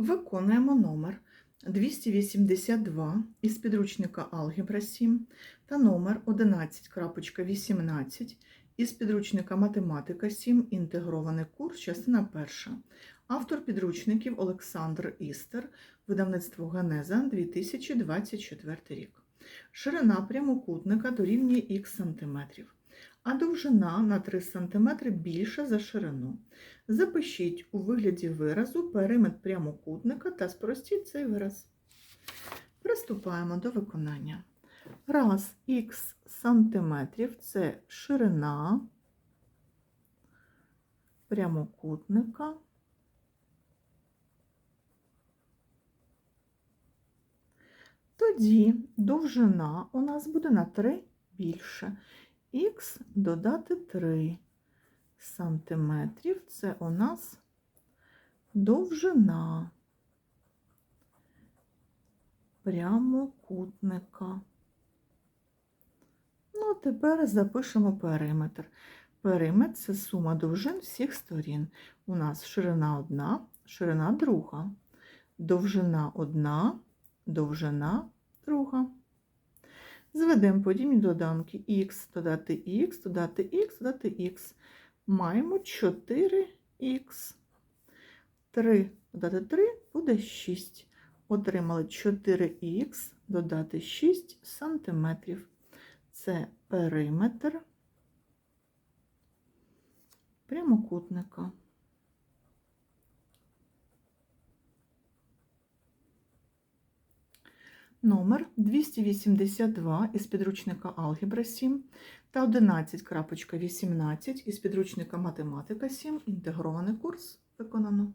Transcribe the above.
Виконуємо номер 282 із підручника Алгебра 7 та номер 11.18 із підручника Математика 7. Інтегрований курс, частина перша. Автор підручників Олександр Істер, видавництво Генеза 2024 рік. Ширина прямокутника дорівнює х см, а довжина на 3 см більша за ширину. Запишіть у вигляді виразу периметр прямокутника та спростіть цей вираз. Приступаємо до виконання. Раз х сантиметрів це ширина прямокутника. Тоді довжина у нас буде на 3 більше. Х додати 3 сантиметрів це у нас довжина прямокутника. Ну, а тепер запишемо периметр. Периметр це сума довжин всіх сторін. У нас ширина одна, ширина друга, довжина одна, довжина друга. Зведемо подібні доданки х додати х, додати х, додати х. Маємо 4х. 3 додати 3 буде 6. Отримали 4х додати 6 сантиметрів. Це периметр прямокутника. Номер 282 із підручника Алгебра 7 та 11.18 із підручника Математика 7. Інтегрований курс виконано.